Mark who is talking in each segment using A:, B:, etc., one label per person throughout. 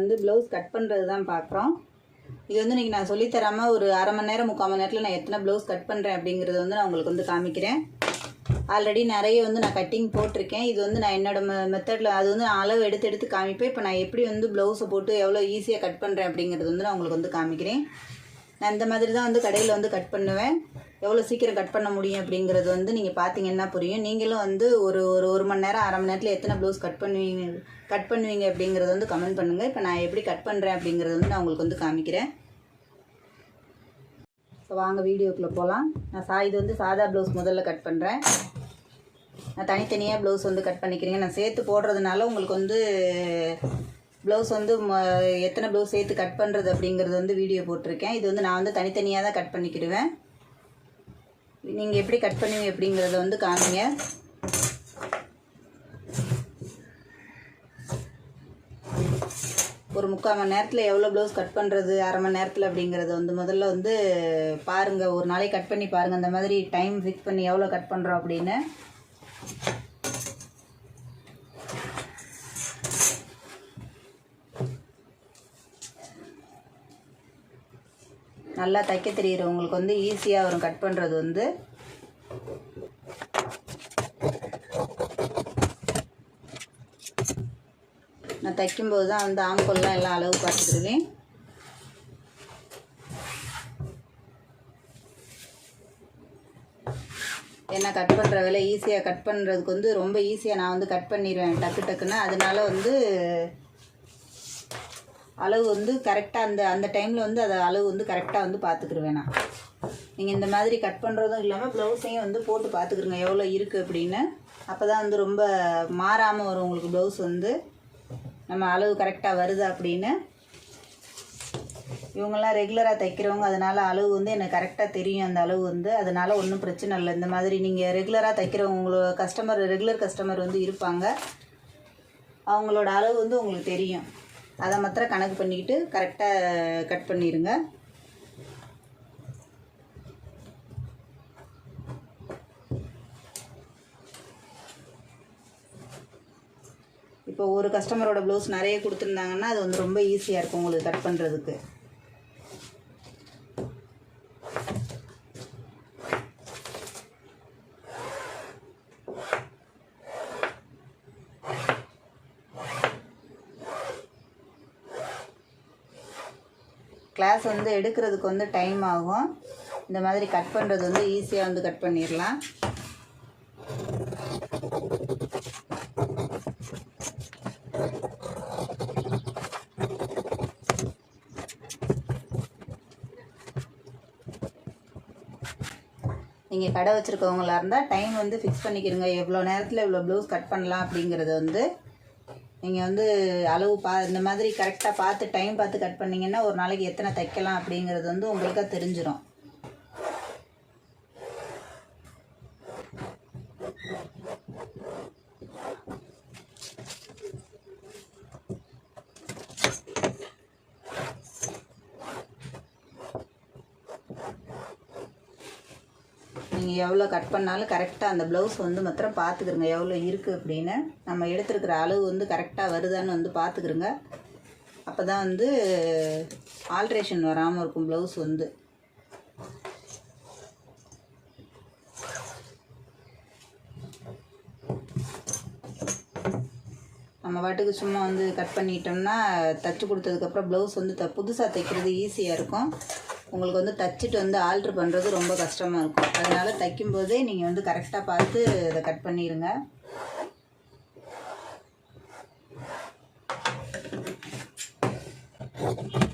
A: வந்து blouse cut பண்ணுறது தான் பார்க்குறோம் இது வந்து இன்றைக்கி நான் சொல்லித் தராமல் ஒரு அரை மணி நேரம் முக்கால் மணி நேரத்தில் நான் எத்தனை ப்ளவுஸ் கட் பண்ணுறேன் அப்படிங்கிறத வந்து நான் உங்களுக்கு வந்து காமிக்கிறேன். ஆல்ரெடி நிறைய வந்து நான் கட்டிங் போட்டிருக்கேன். இது வந்து நான் என்னோட மெத்தடில் அது வந்து நான் அளவு எடுத்து எடுத்து காமிப்பேன். இப்போ நான் எப்படி வந்து ப்ளவுஸை போட்டு எவ்வளோ ஈஸியாக கட் பண்ணுறேன் அப்படிங்கிறது வந்து நான் உங்களுக்கு வந்து காமிக்கிறேன். நான் இந்த மாதிரி தான் வந்து கடையில் வந்து கட் பண்ணுவேன். எவ்வளோ சீக்கிரம் கட் பண்ண முடியும் அப்படிங்கிறது வந்து நீங்கள் பார்த்தீங்கன்னா புரியும். நீங்களும் வந்து ஒரு ஒரு ஒரு மணி நேரம் அரை மணி நேரத்தில் எத்தனை ப்ளவுஸ் கட் பண்ணுவீங்க கட் பண்ணுவீங்க அப்படிங்கிறத வந்து கமெண்ட் பண்ணுங்கள் இப்போ நான் எப்படி கட் பண்ணுறேன் அப்படிங்கிறது வந்து நான் உங்களுக்கு வந்து காமிக்கிறேன். ஸோ வாங்க வீடியோக்குள்ளே போகலாம் நான் சா இது வந்து சாதா ப்ளவுஸ் முதல்ல கட் பண்ணுறேன் நான் தனித்தனியாக ப்ளவுஸ் வந்து கட் பண்ணிக்கிறேங்க. நான் சேர்த்து போடுறதுனால உங்களுக்கு வந்து ப்ளவுஸ் வந்து ம- எத்தனை ப்ளவுஸ் சேர்த்து கட் பண்ணுறது அப்படிங்கிறது வந்து வீடியோ போட்டிருக்கேன். இது வந்து நான் வந்து தனித்தனியாக தான் கட் பண்ணிக்கிடுவேன். நீங்கள் எப்படி கட் பண்ணுவீங்க அப்படிங்கிறத வந்து காமிங்க. ஒரு முக்கால் மணி நேரத்தில் எவ்வளோ ப்ளவுஸ் கட் பண்ணுறது அரை மணி நேரத்தில் அப்படிங்கிறது வந்து முதல்ல வந்து பாருங்கள் ஒரு நாளைக்கு கட் பண்ணி பாருங்கள் அந்த மாதிரி டைம் ஃபிக்ஸ் பண்ணி எவ்வளோ கட் பண்ணுறோம் அப்படின்னு. நல்லா தைக்க தெரியுறவங்களுக்கு வந்து ஈஸியாக வரும் கட் பண்ணுறது வந்து. நான் தைக்கும்போது தான் வந்து ஆம்கொல்லாம் எல்லாம் அளவு பார்த்துக்கிடுவேன். ஏன்னா கட் பண்ணுற வேலை ஈஸியாக கட் பண்ணுறதுக்கு வந்து ரொம்ப ஈஸியாக நான் வந்து கட் பண்ணிடுவேன் டக்கு டக்குன்னு. அதனால வந்து அளவு வந்து கரெக்டாக அந்த அந்த டைமில் வந்து அதை அளவு வந்து கரெக்டாக வந்து பார்த்துக்கிடுவேன் நான். நீங்கள் இந்த மாதிரி கட் பண்ணுறதும் இல்லாமல் ப்ளவுஸையும் வந்து போட்டு பார்த்துக்கிருங்க எவ்வளோ இருக்குது அப்படின்னு. அப்போ தான் வந்து ரொம்ப மாறாமல் வரும் உங்களுக்கு ப்ளவுஸ் வந்து. நம்ம அளவு கரெக்டாக வருது அப்படின்னு. இவங்கெல்லாம் ரெகுலராக தைக்கிறவங்க அதனால் அளவு வந்து எனக்கு கரெக்டாக தெரியும் அந்த அளவு வந்து. அதனால் ஒன்றும் பிரச்சனை இல்லை. இந்த மாதிரி நீங்கள் ரெகுலராக தைக்கிறவங்க உங்களோட கஸ்டமர் ரெகுலர் கஸ்டமர் வந்து இருப்பாங்க. அவங்களோட அளவு வந்து உங்களுக்கு தெரியும். அதை மாத்திரம் கணக்கு பண்ணிக்கிட்டு கரெக்டாக கட் பண்ணிடுங்க இப்போ ஒரு கஸ்டமரோட ப்ளவுஸ் நிறைய கொடுத்துருந்தாங்கன்னா அது வந்து ரொம்ப ஈஸியாக இருக்கும் உங்களுக்கு கட் பண்ணுறதுக்கு கிளாஸ் வந்து எடுக்கிறதுக்கு வந்து டைம் ஆகும். இந்த மாதிரி கட் பண்ணுறது வந்து ஈஸியாக வந்து கட் பண்ணிடலாம் நீங்கள் கடை வச்சுருக்கவங்களா இருந்தால் டைம் வந்து ஃபிக்ஸ் பண்ணிக்கிறங்க எவ்வளோ நேரத்தில் இவ்வளோ ப்ளவுஸ் கட் பண்ணலாம் அப்படிங்கிறது வந்து நீங்கள் வந்து அளவு பா இந்த மாதிரி கரெக்டாக பார்த்து டைம் பார்த்து கட் பண்ணிங்கன்னா ஒரு நாளைக்கு எத்தனை தைக்கலாம் அப்படிங்கிறது வந்து உங்களுக்காக தெரிஞ்சிடும் நீங்கள் எவ்வளோ கட் பண்ணாலும் கரெக்டாக அந்த ப்ளவுஸ் வந்து மாத்திரம் பார்த்துக்குருங்க எவ்வளோ இருக்குது அப்படின்னு. நம்ம எடுத்துருக்கிற அளவு வந்து கரெக்டாக வருதான்னு வந்து பார்த்துக்குருங்க அப்போ தான் வந்து ஆல்ட்ரேஷன் வராமல் இருக்கும் ப்ளவுஸ் வந்து. நம்ம பாட்டுக்கு சும்மா வந்து கட் பண்ணிட்டோம்னா தச்சு கொடுத்ததுக்கப்புறம் ப்ளவுஸ் வந்து த புதுசாக தைக்கிறது ஈஸியாக இருக்கும். உங்களுக்கு வந்து தச்சுட்டு வந்து ஆல்ட்ரு பண்ணுறது ரொம்ப கஷ்டமாக இருக்கும். அதனால் தைக்கும்போதே நீங்கள் வந்து கரெக்டாக பார்த்து அதை கட் பண்ணிடுங்க நீங்கள்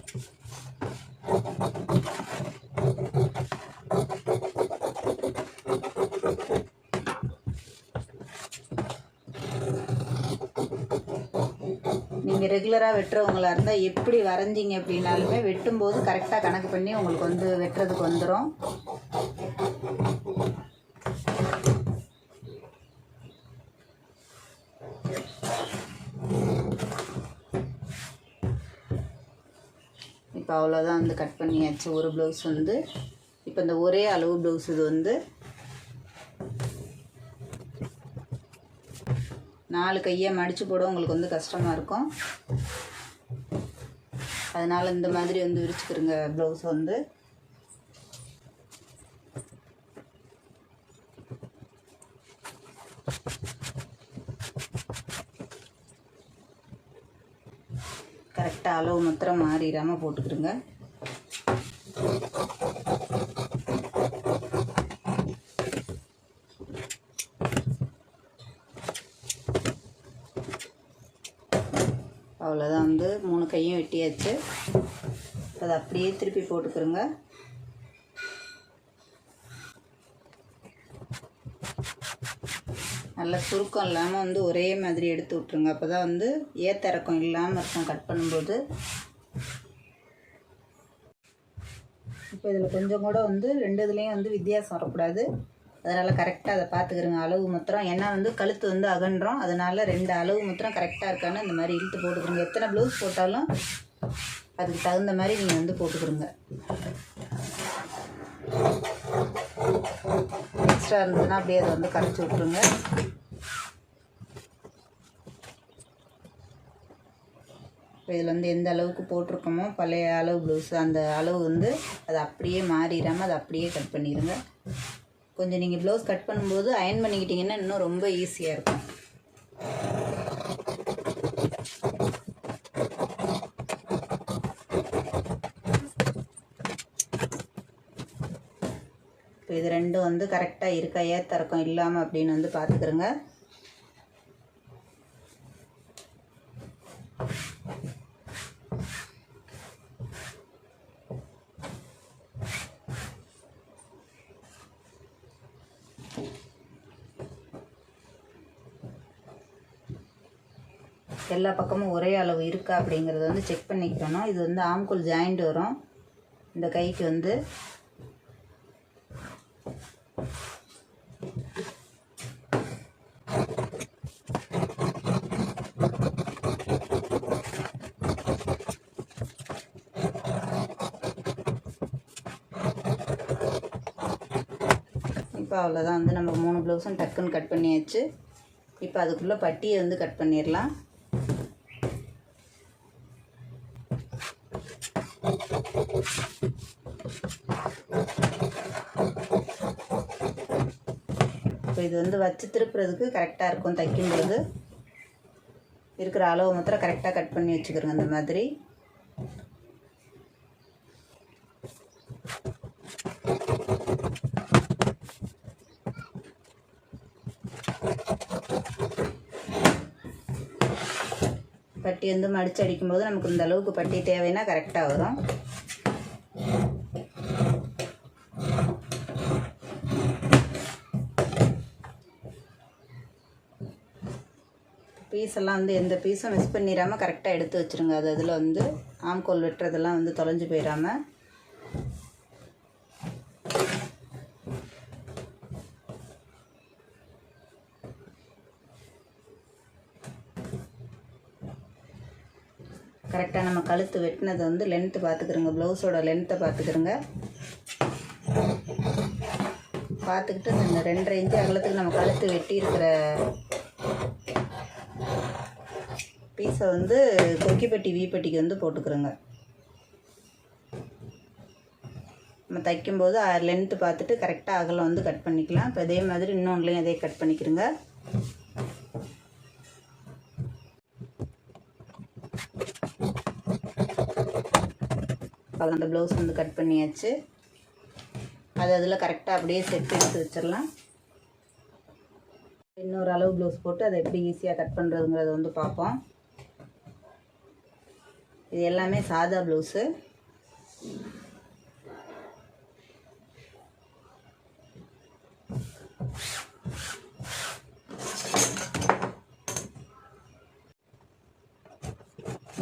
A: ரெகுலராக வெட்டுறவங்களா இருந்தால் எப்படி வரைஞ்சிங்க அப்படின்னாலுமே வெட்டும்போது கரெக்டாக கணக்கு பண்ணி உங்களுக்கு வந்து வெட்டுறதுக்கு வந்துடும் இப்போ அவ்வளோதான் வந்து கட் பண்ணியாச்சு. ஒரு ப்ளவுஸ் வந்து இப்போ இந்த ஒரே அளவு ப்ளவுஸ் இது வந்து நாலு கையை மடித்து போட உங்களுக்கு வந்து கஷ்டமாக இருக்கும். அதனால் இந்த மாதிரி வந்து விரிச்சுக்கிறங்க ப்ளவுஸ் வந்து. கரெக்டாக அளவு மாத்திரம் மாறிடாமல் போட்டுக்கிறோங்க அவ்வளோதான் வந்து மூணு கையும் வெட்டியாச்சு. அதை அப்படியே திருப்பி போட்டுக்கிறோங்க. நல்லா சுருக்கம் இல்லாமல் வந்து ஒரே மாதிரி எடுத்து விட்ருங்க அப்போ தான் வந்து ஏத்தரக்கம் இல்லாமல் இருக்கும் கட் பண்ணும்போது. இப்போ இதில் கொஞ்சம் கூட வந்து ரெண்டு இதுலேயும் வந்து வித்தியாசம் வரக்கூடாது. அதனால் கரெக்டாக அதை பார்த்துக்கிறோங்க. அளவு மாத்திரம். ஏன்னா வந்து கழுத்து வந்து அகன்றோம். அதனால் ரெண்டு அளவு மாத்திரம் கரெக்டாக இருக்கான்னு இந்த மாதிரி இழுத்து போட்டுக்கிறோங்க. எத்தனை ப்ளவுஸ் போட்டாலும் அதுக்கு தகுந்த மாதிரி நீங்கள் வந்து போட்டுக்கிறோங்க. எக்ஸ்ட்ரா இருந்ததுன்னா அப்படியே அதை வந்து கரைச்சி விட்ருங்க இப்போ இதில் வந்து எந்த அளவுக்கு போட்டிருக்கோமோ பழைய அளவு ப்ளவுஸ் அந்த அளவு வந்து அது அப்படியே மாறிடாமல் அதை அப்படியே கட் பண்ணிடுங்க. கொஞ்சம் நீங்கள் ப்ளவுஸ் கட் பண்ணும்போது அயன் பண்ணிக்கிட்டிங்கன்னா இன்னும் ரொம்ப ஈஸியாக இருக்கும். இப்போ இது ரெண்டும் வந்து கரெக்டாக இருக்கா ஏத்தறக்கம் இல்லாமல் அப்படின்னு வந்து பார்த்துக்கிறோங்க எல்லா பக்கமும் ஒரே அளவு இருக்கா அப்படிங்கிறத வந்து செக் பண்ணிக்கணும். இது வந்து ஆம்குள் ஜாயிண்ட் வரும். இந்த கைக்கு வந்து இப்போ அவ்வளோதான் வந்து நம்ம மூணு ப்ளவுஸும் டக்குன்னு கட் பண்ணியாச்சு. இப்போ அதுக்குள்ளே பட்டியை வந்து கட் பண்ணிடலாம். இப்போ இது வந்து வச்சு திருப்புறதுக்கு கரெக்டாக இருக்கும் தைக்கும் பொழுது இருக்கிற அளவு மாத்திரம் கரெக்டாக கட் பண்ணி வச்சுக்கிறோங்க இந்த மாதிரி. பட்டி வந்து மடித்து அடிக்கும்போது நமக்கு இந்த அளவுக்கு பட்டி தேவைன்னா கரெக்டாக வரும். பீஸ் எல்லாம் வந்து எந்த பீஸும் மிஸ் பண்ணிடாமல் கரெக்டாக எடுத்து வச்சுருங்க. அது அதில் வந்து ஆம்கோல் வெட்டுறதெல்லாம் வந்து தொலைஞ்சு போயிடாமல் கரெக்டாக நம்ம கழுத்து வெட்டினது வந்து லென்த்து பார்த்துக்கிறோங்க. ப்ளவுஸோட லென்த்தை பார்த்துக்கிறோங்க. பார்த்துக்கிட்டு இந்த ரெண்டரை இன்ச்சு அகலத்துக்கு நம்ம கழுத்து வெட்டி இருக்கிற பீஸை வந்து கொக்கிப்பட்டி வீப்பட்டிக்கு வந்து போட்டுக்கிறோங்க. நம்ம தைக்கும்போது லென்த்து பார்த்துட்டு கரெக்டாக அகலம் வந்து கட் பண்ணிக்கலாம். இப்போ அதே மாதிரி இன்னொன்றுலையும் அதே கட் பண்ணிக்கிறோங்க. அந்த ப்ளவுஸ் வந்து கட் பண்ணியாச்சு. அது அதில் கரெக்டாக அப்படியே செட் எடுத்து வச்சிடலாம். இன்னொரு அளவு ப்ளவுஸ் போட்டு அதை எப்படி ஈஸியாக கட் பண்ணுறதுங்கிறத வந்து பார்ப்போம். இது எல்லாமே சாதா ப்ளவுஸு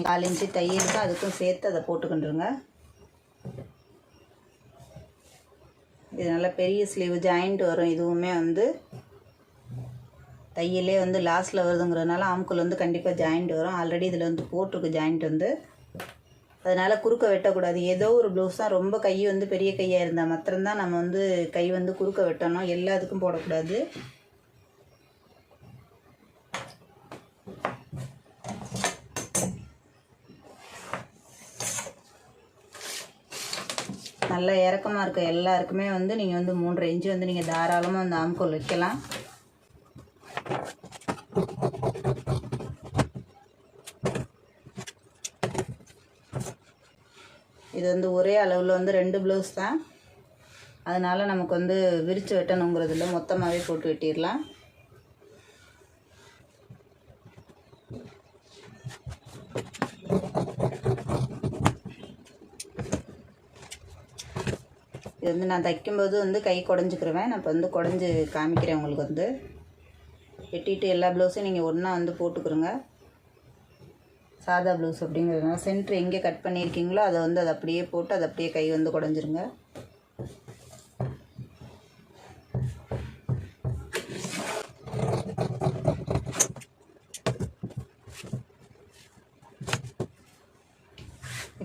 A: காலிஞ்சி இன்ச்சு தையலுக்கு அதுக்கும் சேர்த்து அதை போட்டுக்கிண்டுருங்க. இது நல்லா பெரிய ஸ்லீவ் ஜாயிண்ட் வரும். இதுவுமே வந்து தையலே வந்து லாஸ்ட்டில் வருதுங்கிறதுனால ஆம்குள் வந்து கண்டிப்பாக ஜாயிண்ட் வரும். ஆல்ரெடி இதில் வந்து போட்டிருக்கு ஜாயிண்ட் வந்து அதனால் குறுக்க வெட்டக்கூடாது. ஏதோ ஒரு ப்ளவுஸ் தான். ரொம்ப கை வந்து பெரிய கையாக இருந்தால் மாத்திரம்தான் நம்ம வந்து கை வந்து குறுக்க வெட்டணும். எல்லாத்துக்கும் போடக்கூடாது. நல்லா இறக்கமாக இருக்க எல்லாருக்குமே வந்து நீங்கள் வந்து மூன்றரை இன்ச்சு வந்து நீங்கள் தாராளமாக அந்த ஆம்கோல் வைக்கலாம். இது வந்து ஒரே அளவில் வந்து ரெண்டு ப்ளவுஸ் தான். அதனால் நமக்கு வந்து விரித்து வெட்டணுங்கிறதுல மொத்தமாகவே போட்டு வெட்டிடலாம். இது வந்து நான் தைக்கும்போது வந்து கை குடஞ்சிக்கிருவேன். நான் இப்போ வந்து குடஞ்சி காமிக்கிறேன் உங்களுக்கு வந்து. வெட்டிட்டு எல்லா ப்ளவுஸையும் நீங்கள் ஒன்றா வந்து போட்டுக்கிறோங்க சாதா ப்ளவுஸ் அப்படிங்கிறதுனால சென்ட்ரு எங்கே கட் பண்ணியிருக்கீங்களோ அதை வந்து அதை அப்படியே போட்டு அதை அப்படியே கை வந்து குடஞ்சிருங்க.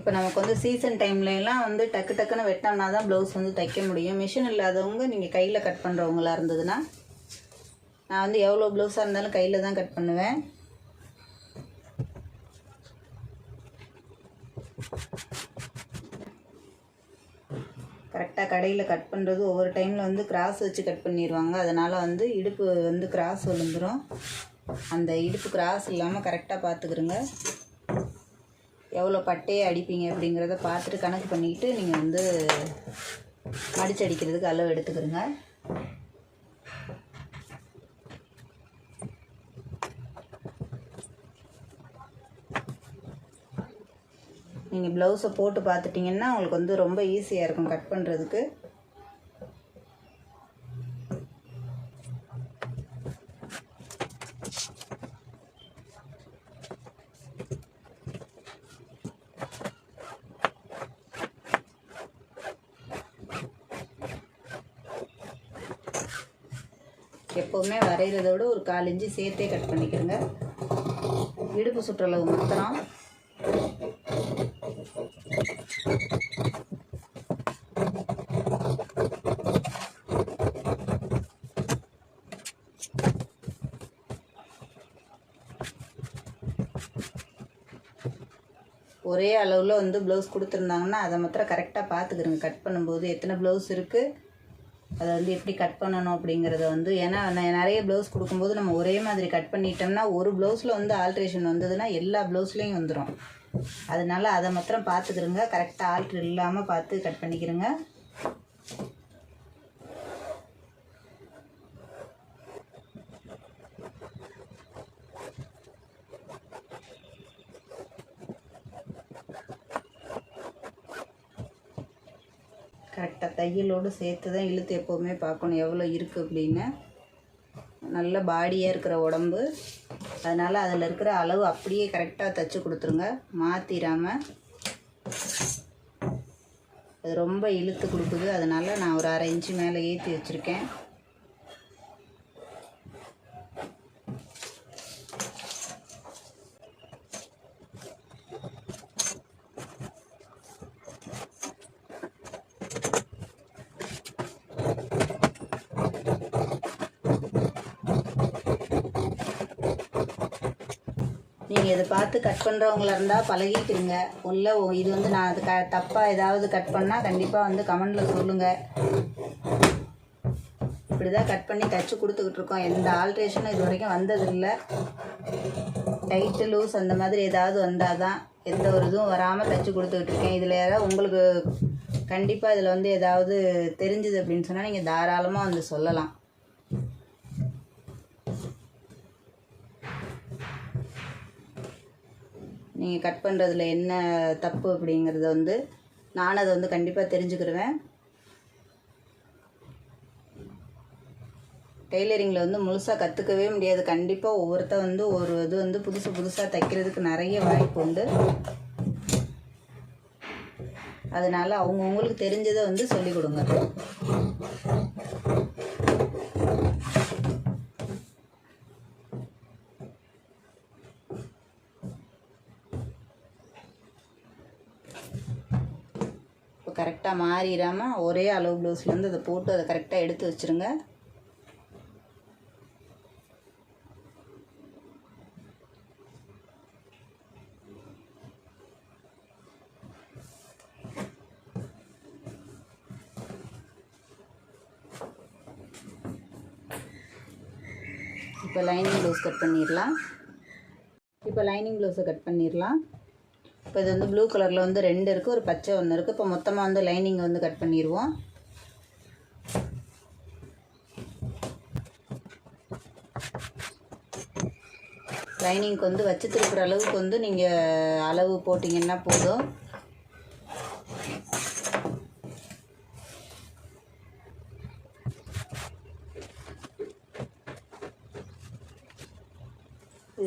A: இப்போ நமக்கு வந்து சீசன் டைம்லலாம் வந்து டக்கு டக்குன்னு வெட்டினோம்னா தான் ப்ளவுஸ் வந்து தைக்க முடியும். மிஷின் இல்லாதவங்க நீங்கள் கையில் கட் பண்ணுறவங்களா இருந்ததுன்னா நான் வந்து எவ்வளோ ப்ளவுஸாக இருந்தாலும் கையில் தான் கட் பண்ணுவேன். கரெக்டாக கடையில் கட் பண்ணுறது ஒவ்வொரு டைமில் வந்து கிராஸ் வச்சு கட் பண்ணிடுவாங்க அதனால் வந்து இடுப்பு வந்து கிராஸ் விழுந்துடும் அந்த இடுப்பு கிராஸ் இல்லாமல் கரெக்டாக பார்த்துக்கிறோங்க எவ்வளோ பட்டையை அடிப்பீங்க அப்படிங்கிறத பார்த்துட்டு கணக்கு பண்ணிக்கிட்டு நீங்கள் வந்து மடிச்சு அடிக்கிறதுக்கு அளவு எடுத்துக்கிறோங்க நீங்கள் ப்ளவுஸை போட்டு பார்த்துட்டிங்கன்னா உங்களுக்கு வந்து ரொம்ப ஈஸியாக இருக்கும் கட் பண்ணுறதுக்கு எப்போவுமே வரைகிறத விட ஒரு கால் இஞ்சி சேர்த்தே கட் பண்ணிக்கிறேங்க. இடுப்பு சுற்றளவு மாத்திரம் ஒரே அளவில் வந்து ப்ளவுஸ் கொடுத்துருந்தாங்கன்னா அதை மாத்திரம் கரெக்டாக பார்த்துக்கிறோங்க. கட் பண்ணும்போது எத்தனை ப்ளவுஸ் இருக்குது அதை வந்து எப்படி கட் பண்ணணும் அப்படிங்கிறத வந்து ஏன்னா நான் நிறைய ப்ளவுஸ் கொடுக்கும்போது நம்ம ஒரே மாதிரி கட் பண்ணிட்டோம்னா ஒரு ப்ளவுஸில் வந்து ஆல்ட்ரேஷன் வந்ததுன்னா எல்லா ப்ளவுஸ்லேயும் வந்துடும் அதனால அதை மாத்திரம் பார்த்துக்கிறோங்க கரெக்டாக ஆல்ட்ரு இல்லாமல் பார்த்து கட் பண்ணிக்கிறோங்க கரெக்டாக தையலோடு சேர்த்து தான் இழுத்து எப்போவுமே பார்க்கணும். எவ்வளோ இருக்குது அப்படின்னு. நல்ல பாடியாக இருக்கிற உடம்பு. அதனால் அதில் இருக்கிற அளவு அப்படியே கரெக்டாக தைச்சி கொடுத்துருங்க. மாற்றிடாமல் அது ரொம்ப இழுத்து கொடுக்குது. அதனால் நான் ஒரு அரை இன்ச்சு மேலே ஏற்றி வச்சுருக்கேன். நீங்கள் இதை பார்த்து கட் பண்ணுறவங்களா இருந்தால் பழகிக்கிறீங்க உள்ள ஓ- இது வந்து நான் அது க தப்பாக ஏதாவது கட் பண்ணால் கண்டிப்பாக வந்து கமெண்டில் சொல்லுங்கள் இப்படி தான் கட் பண்ணி தச்சு கொடுத்துக்கிட்டு இருக்கோம். எந்த ஆல்ட்ரேஷனும் இது வரைக்கும் வந்ததில்லை. டைட்டு லூஸ் அந்த மாதிரி ஏதாவது வந்தால் தான் எந்த ஒரு இதுவும் வராமல் தச்சு கொடுத்துக்கிட்டு இருக்கேன். இதில் ஏதாவது உங்களுக்கு கண்டிப்பாக இதில் வந்து ஏதாவது தெரிஞ்சுது அப்படின்னு சொன்னால் நீங்கள் தாராளமாக வந்து சொல்லலாம். நீங்கள் கட் பண்ணுறதுல என்ன தப்பு அப்படிங்கிறத வந்து நானும் அதை வந்து கண்டிப்பாக தெரிஞ்சுக்கிடுவேன் டெய்லரிங்கில் வந்து முழுசாக கற்றுக்கவே முடியாது. கண்டிப்பாக ஒவ்வொருத்தர் வந்து ஒரு இது வந்து புதுசு புதுசாக தைக்கிறதுக்கு நிறைய வாய்ப்பு உண்டு. அதனால் அவங்கவுங்களுக்கு தெரிஞ்சதை வந்து சொல்லிக் கொடுங்க. கரெக்டாக மாறிடாமல் ஒரே அளவு ப்ளவுஸ்லேருந்து அதை போட்டு அதை கரெக்டாக எடுத்து வச்சுருங்க. இப்போ லைனிங் ப்ளவுஸ் கட் பண்ணிடலாம். இப்போ லைனிங் ப்ளவுஸை கட் பண்ணிடலாம். இப்போ இது வந்து ப்ளூ கலரில் வந்து ரெண்டு இருக்குது ஒரு பச்சை ஒன்று இருக்குது இப்போ மொத்தமாக வந்து லைனிங் வந்து கட் பண்ணிடுவோம் லைனிங்க்கு வந்து வச்சு திருப்புற அளவுக்கு வந்து நீங்கள் அளவு போட்டிங்கன்னா போதும்.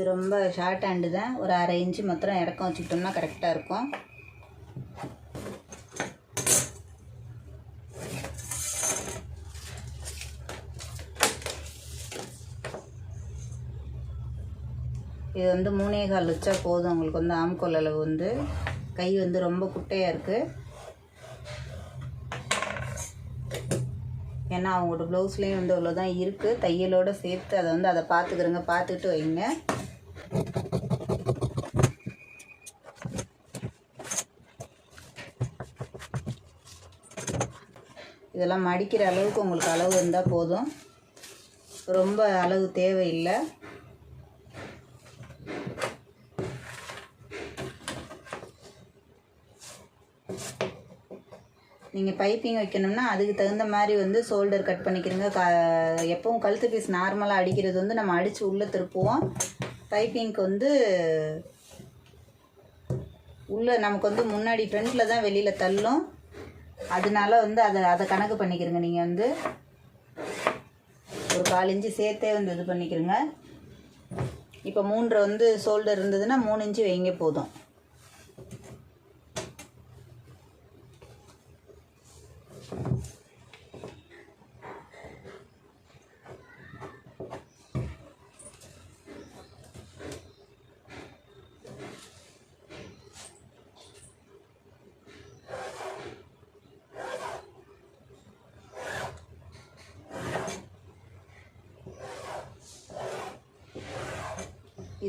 A: இது ரொம்ப ஷார்ட் ஹேண்டு தான். ஒரு அரை இன்ச்சு மாத்திரம் இறக்கம் வச்சுக்கிட்டோம்னா கரெக்டாக இருக்கும். இது வந்து மூணே கால் வச்சா போதும். உங்களுக்கு வந்து ஆம்கோல் அளவு வந்து. கை வந்து ரொம்ப குட்டையாக இருக்குது ஏன்னா அவங்களோட ப்ளவுஸ்லேயும் வந்து அவ்வளோதான் இருக்குது தையலோடு சேர்த்து அதை வந்து அதை பார்த்துக்கிறோங்க. பார்த்துக்கிட்டு வைங்க. இதெல்லாம் மடிக்கிற அளவுக்கு உங்களுக்கு அளவு இருந்தால் போதும். ரொம்ப அளவு தேவையில்லை. நீங்கள் பைப்பிங் வைக்கணும்னா அதுக்கு தகுந்த மாதிரி வந்து ஷோல்டர் கட் பண்ணிக்கிறங்க. க எப்பவும் கழுத்து பீஸ் நார்மலாக அடிக்கிறது வந்து நம்ம அடித்து உள்ளே திருப்புவோம். பைப்பிங்க்கு வந்து உள்ளே நமக்கு வந்து முன்னாடி ஃப்ரண்ட்டில் தான் வெளியில் தள்ளும். அதனால வந்து அதை அதை கணக்கு பண்ணிக்கிறங்க. நீங்கள் வந்து ஒரு கால் இன்ச்சு சேர்த்தே வந்து இது பண்ணிக்கிறங்க. இப்போ மூன்றரை வந்து ஷோல்டர் இருந்ததுன்னா மூணு இன்ச்சு வைங்க போதும்.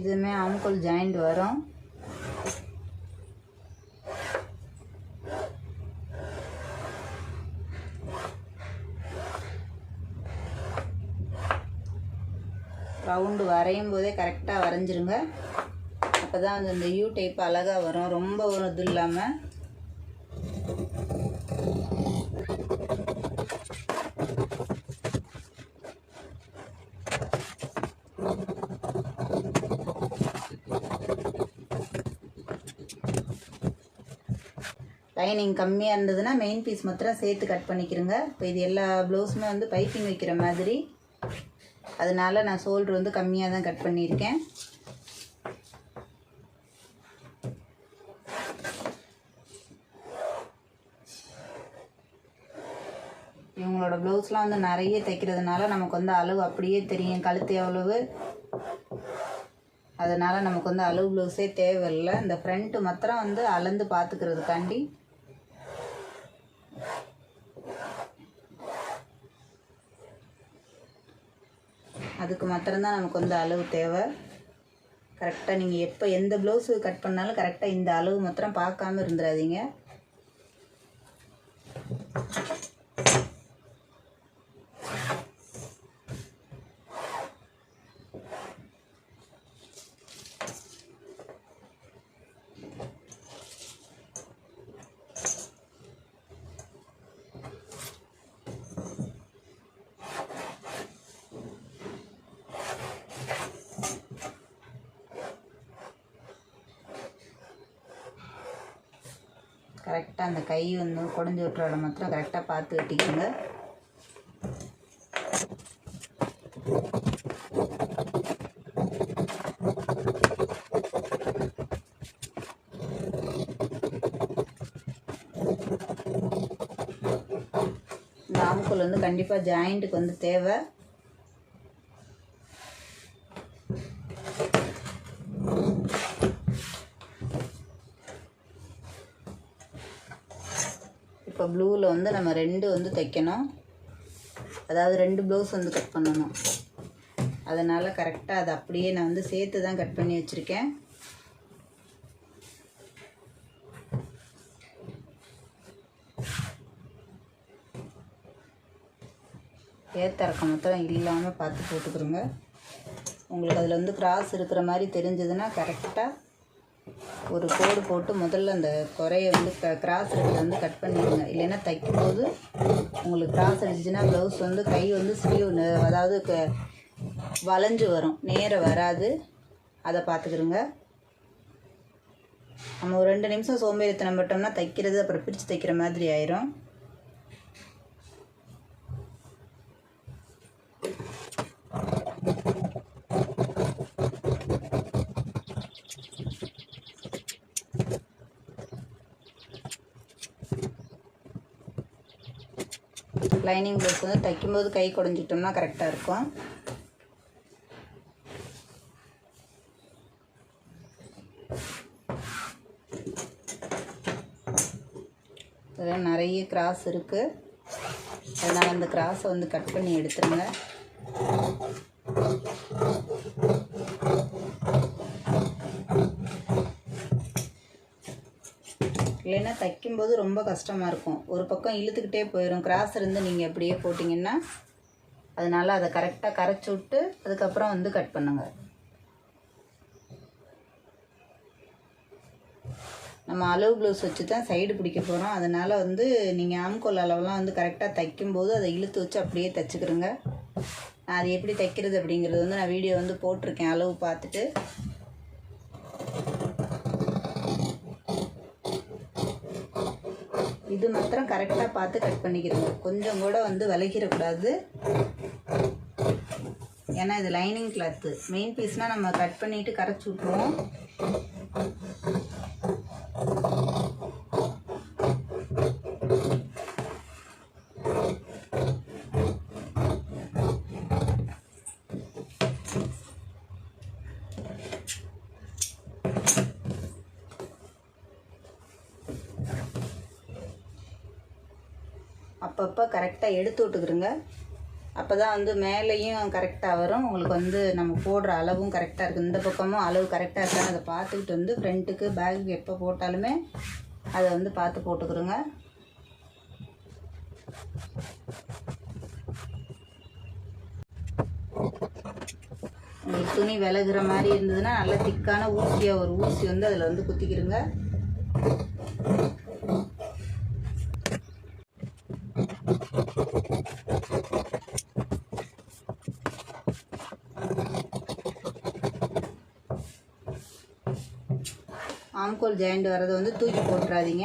A: இதுவுமே ஆம்கோல் ஜாயிண்ட் வரும். ரவுண்டு வரையும் போதே கரெக்டாக வரைஞ்சிருங்க. அப்போ தான் அந்த யூ டைப் அழகாக வரும். ரொம்ப ஒரு இது இல்லாமல் லைனிங் கம்மியாக இருந்ததுன்னா மெயின் பீஸ் மாத்திரம் சேர்த்து கட் பண்ணிக்கிறங்க இப்போ இது எல்லா ப்ளவுஸுமே வந்து பைப்பிங் வைக்கிற மாதிரி. அதனால நான் ஷோல்ட்ரு வந்து கம்மியாக தான் கட் பண்ணியிருக்கேன். இவங்களோட ப்ளவுஸ்லாம் வந்து நிறைய தைக்கிறதுனால நமக்கு வந்து அளவு அப்படியே தெரியும். கழுத்து எவ்வளவு? அதனால் நமக்கு வந்து அளவு ப்ளவுஸே தேவையில்லை. இந்த ஃப்ரண்ட்டு மாத்திரம் வந்து அளந்து பார்த்துக்கிறதுக்காண்டி அதுக்கு மாத்திரம்தான் நமக்கு வந்து அளவு தேவை. கரெக்டாக நீங்கள் எப்போ எந்த ப்ளவுஸு கட் பண்ணாலும் கரெக்டாக இந்த அளவு மாத்திரம் பார்க்காம இருந்துடாதீங்க கரெக்டாக அந்த கை வந்து குடஞ்சி விட்டுற இடம் மாத்திரம் கரெக்டாக பார்த்து வெட்டிக்கோங்க. இந்த ஆம்கோல் வந்து கண்டிப்பாக ஜாயிண்ட்டுக்கு வந்து தேவை இப்போ ப்ளூவில் வந்து நம்ம ரெண்டு வந்து தைக்கணும். அதாவது ரெண்டு ப்ளவுஸ் வந்து கட் பண்ணணும். அதனால் கரெக்டாக அதை அப்படியே நான் வந்து சேர்த்து தான் கட் பண்ணி வச்சுருக்கேன். ஏத்தறக்க மொத்தம் இல்லாமல் பார்த்து போட்டுக்கிறோங்க உங்களுக்கு அதில் வந்து கிராஸ் இருக்கிற மாதிரி தெரிஞ்சதுன்னா கரெக்டாக ஒரு கோடு போட்டு முதல்ல அந்த குறைய வந்து க கிராஸ் இருக்கிறத வந்து கட் பண்ணிடுங்க. இல்லைன்னா தைக்கும்போது உங்களுக்கு கிராஸ் அடிச்சுன்னா ப்ளவுஸ் வந்து கை வந்து ஸ்லீவ் அதாவது க வளைஞ்சு வரும். நேர வராது. அதை பார்த்துக்கிருங்க. நம்ம ஒரு ரெண்டு நிமிஷம் சோம்பேறித்தனம் பட்டோம்னா தைக்கிறது அப்புறம் பிரித்து தைக்கிற மாதிரி ஆயிரும். லைனிங் ப்ளவுஸ் வந்து தைக்கும்போது கை குடஞ்சிட்டோம்னா கரெக்டாக இருக்கும். இதில் நிறைய கிராஸ் இருக்குது அதனால் அந்த கிராஸை வந்து கட் பண்ணி எடுத்துருங்க. இல்லைன்னா தைக்கும்போது ரொம்ப கஷ்டமாக இருக்கும். ஒரு பக்கம் இழுத்துக்கிட்டே போயிடும் கிராஸ் இருந்து நீங்கள் அப்படியே போட்டிங்கன்னா அதனால் அதை கரெக்டாக கரைச்சி விட்டு அதுக்கப்புறம் வந்து கட் பண்ணுங்கள் நம்ம அளவு ப்ளவுஸ் வச்சு தான் சைடு பிடிக்க போகிறோம் அதனால் வந்து நீங்கள் ஆம்கோல் அளவெல்லாம் வந்து கரெக்டாக தைக்கும்போது அதை இழுத்து வச்சு அப்படியே தைச்சிக்கிறோங்க நான் அது எப்படி தைக்கிறது அப்படிங்கிறது வந்து நான் வீடியோ வந்து போட்டிருக்கேன். அளவு பார்த்துட்டு. இது மாத்திரம் கரெக்டாக பார்த்து கட் பண்ணிக்கிறோங்க கொஞ்சம் கூட வந்து விலகிடக்கூடாது. ஏன்னா இது லைனிங் கிளாத்து மெயின் பீஸ்னால் நம்ம கட் பண்ணிவிட்டு கரைச்சி விட்ருவோம் அப்பப்போ கரெக்டாக எடுத்து விட்டுக்கிறோங்க அப்போ தான் வந்து மேலேயும் கரெக்டாக வரும். உங்களுக்கு வந்து நம்ம போடுற அளவும் கரெக்டாக இருக்குது இந்த பக்கமும் அளவு கரெக்டாக இருக்கான்னு அதை பார்த்துக்கிட்டு வந்து ஃப்ரண்ட்டுக்கு பேக்கு எப்போ போட்டாலுமே அதை வந்து பார்த்து போட்டுக்கிறோங்க உங்களுக்கு துணி விலகுற மாதிரி இருந்ததுன்னா நல்லா திக்கான ஊசியாக ஒரு ஊசி வந்து அதில் வந்து குத்திக்கிறோங்க ஆம்கோல் ஜாயிண்ட் வர்றது வந்து தூக்கி போட்டுறாதீங்க.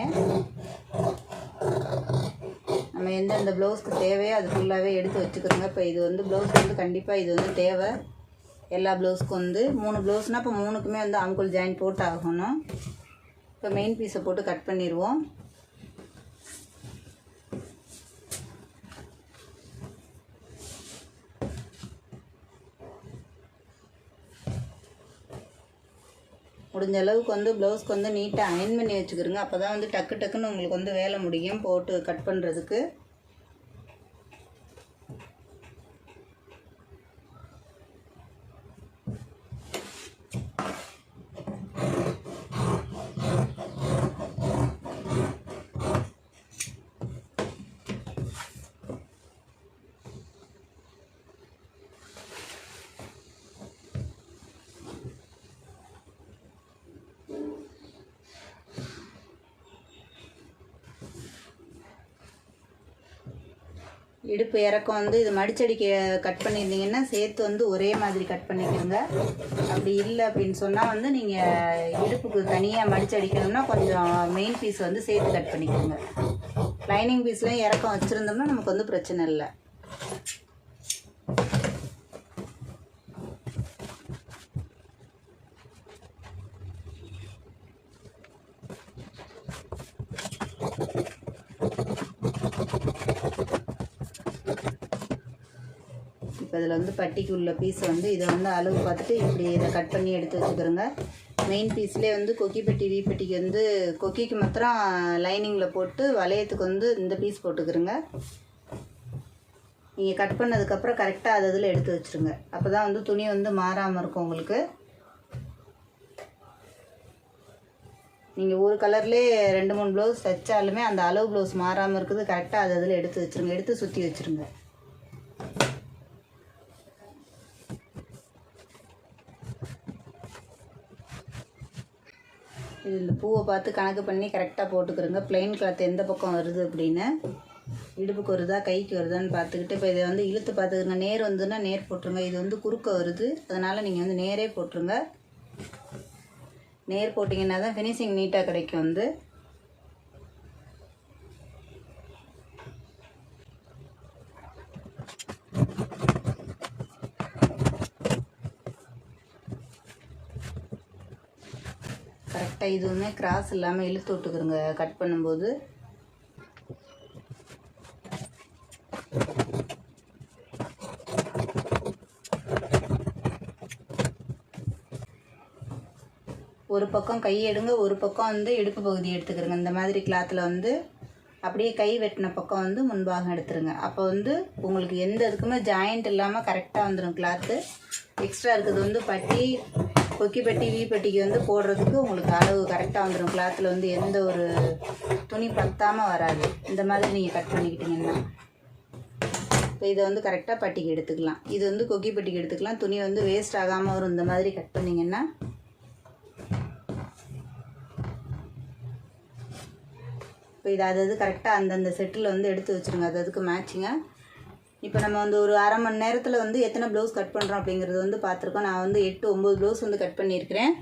A: நம்ம எந்தெந்த ப்ளவுஸ்க்கு தேவையோ அது ஃபுல்லாகவே எடுத்து வச்சுக்கிறோங்க இப்போ இது வந்து ப்ளவுஸ் வந்து கண்டிப்பாக இது வந்து தேவை. எல்லா ப்ளவுஸ்க்கும் வந்து மூணு ப்ளவுஸ்னால் இப்போ மூணுக்குமே வந்து ஆம்கோல் ஜாயின் போட்டு ஆகணும் இப்போ மெயின் பீஸை போட்டு கட் பண்ணிடுவோம் முடிஞ்ச அளவுக்கு வந்து ப்ளவுஸ்க்கு வந்து நீட்டாக அயன் பண்ணி வச்சுக்கிறோங்க. அப்போ தான் வந்து டக்கு டக்குன்னு உங்களுக்கு வந்து வேலை முடியும். போட்டு கட் பண்ணுறதுக்கு இடுப்பு இறக்கம் வந்து இது மடிச்சடிக்க கட் பண்ணியிருந்தீங்கன்னா சேர்த்து வந்து ஒரே மாதிரி கட் பண்ணிக்கிறோங்க அப்படி இல்லை அப்படின்னு சொன்னால் வந்து நீங்கள் இடுப்புக்கு தனியாக மடிச்சடிக்கணும்னா கொஞ்சம் மெயின் பீஸ் வந்து சேர்த்து கட் பண்ணிக்கோங்க லைனிங் பீஸ்லாம் இறக்கம் வச்சுருந்தோம்னா நமக்கு வந்து பிரச்சனை இல்லை. இப்போ இதில் வந்து பட்டிக்கு உள்ள பீஸை வந்து இதை வந்து அளவு பார்த்துட்டு இப்படி இதை கட் பண்ணி எடுத்து வச்சுக்கிறோங்க. மெயின் பீஸ்லேயே வந்து கொக்கி பெட்டி வீப்பெட்டிக்கு வந்து கொக்கிக்கு மாத்திரம் லைனிங்கில் போட்டு வளையத்துக்கு வந்து இந்த பீஸ் போட்டுக்கிறோங்க. நீங்கள் கட் பண்ணதுக்கப்புறம் கரெக்டாக அது இதில் எடுத்து வச்சுருங்க. அப்போ தான் வந்து துணி வந்து மாறாமல் இருக்கும் உங்களுக்கு. நீங்கள் ஒரு கலர்லேயே ரெண்டு மூணு ப்ளவுஸ் தைச்சாலுமே அந்த அளவு ப்ளவுஸ் மாறாமல் இருக்குது. கரெக்டாக அது அதில் எடுத்து வச்சுருங்க. எடுத்து சுற்றி வச்சுருங்க. இது இந்த பூவை பார்த்து கணக்கு பண்ணி கரெக்டாக போட்டுக்கிறோங்க. பிளெயின் கிளாத் எந்த பக்கம் வருது அப்படின்னு. இடுப்புக்கு வருதா கைக்கு வருதான்னு பார்த்துக்கிட்டு இப்போ இதை வந்து இழுத்து பார்த்துக்கிறங்க நேர் வந்துன்னா நேர் போட்டுருங்க. இது வந்து குறுக்க வருது. அதனால் நீங்கள் வந்து நேரே போட்டுருங்க. நேர் போட்டிங்கன்னா தான் ஃபினிஷிங் நீட்டாக கிடைக்கும் வந்து. கரெக்டாக இதுவுமே கிராஸ் இல்லாமல் இழுத்து விட்டுக்கிறோங்க கட் பண்ணும்போது. ஒரு பக்கம் கை எடுங்க ஒரு பக்கம் வந்து இடுப்பு பகுதி எடுத்துக்கிறோங்க இந்த மாதிரி கிளாத்தில் வந்து அப்படியே கை வெட்டின பக்கம் வந்து முன்பாகம் எடுத்துருங்க. அப்போ வந்து உங்களுக்கு எந்த இதுக்குமே ஜாயிண்ட் இல்லாமல் கரெக்டாக வந்துடும் கிளாத்து எக்ஸ்ட்ரா இருக்கிறது வந்து பட்டி கொக்கி பெட்டி வீ பெட்டிக்கு வந்து போடுறதுக்கு உங்களுக்கு அளவு கரெக்டாக வந்துடும் கிளாத்தில் வந்து எந்த ஒரு துணி பத்தாமல் வராது. இந்த மாதிரி நீங்கள் கட் பண்ணிக்கிட்டீங்கன்னா. இப்போ இதை வந்து கரெக்டாக பட்டிக்கு எடுத்துக்கலாம். இது வந்து கொக்கி பெட்டிக்கு எடுத்துக்கலாம். துணி வந்து வேஸ்ட் ஆகாமல் வரும். இந்த மாதிரி கட் பண்ணிங்கன்னா. இப்போ இது அது அது கரெக்டாக அந்தந்த செட்டில் வந்து எடுத்து வச்சுருங்க. அது அதுக்கு மேட்சிங்காக இப்போ நம்ம வந்து ஒரு அரை மணி நேரத்தில் வந்து எத்தனை ப்ளவுஸ் கட் பண்ணுறோம் அப்படிங்கிறது வந்து பார்த்துருக்கோம். நான் வந்து எட்டு ஒம்பது ப்ளவுஸ் வந்து கட் பண்ணியிருக்கிறேன்.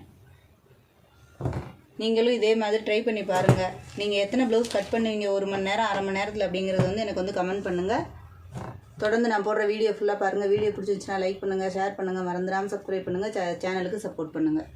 A: நீங்களும் இதே மாதிரி ட்ரை பண்ணி பாருங்கள் நீங்கள் எத்தனை ப்ளவுஸ் கட் பண்ணுவீங்க ஒரு மணி நேரம் அரை மணி நேரத்தில் அப்படிங்கிறது வந்து எனக்கு வந்து கமெண்ட் பண்ணுங்கள் தொடர்ந்து நான் போடுற வீடியோ ஃபுல்லாக பாருங்கள் வீடியோ பிடிச்சிருந்துச்சுன்னா லைக் பண்ணுங்கள் ஷேர் பண்ணுங்கள் மறந்துடாமல் சப்ஸ்கிரைப் பண்ணுங்கள் சேனலுக்கு சப்போர்ட் பண்ணுங்கள்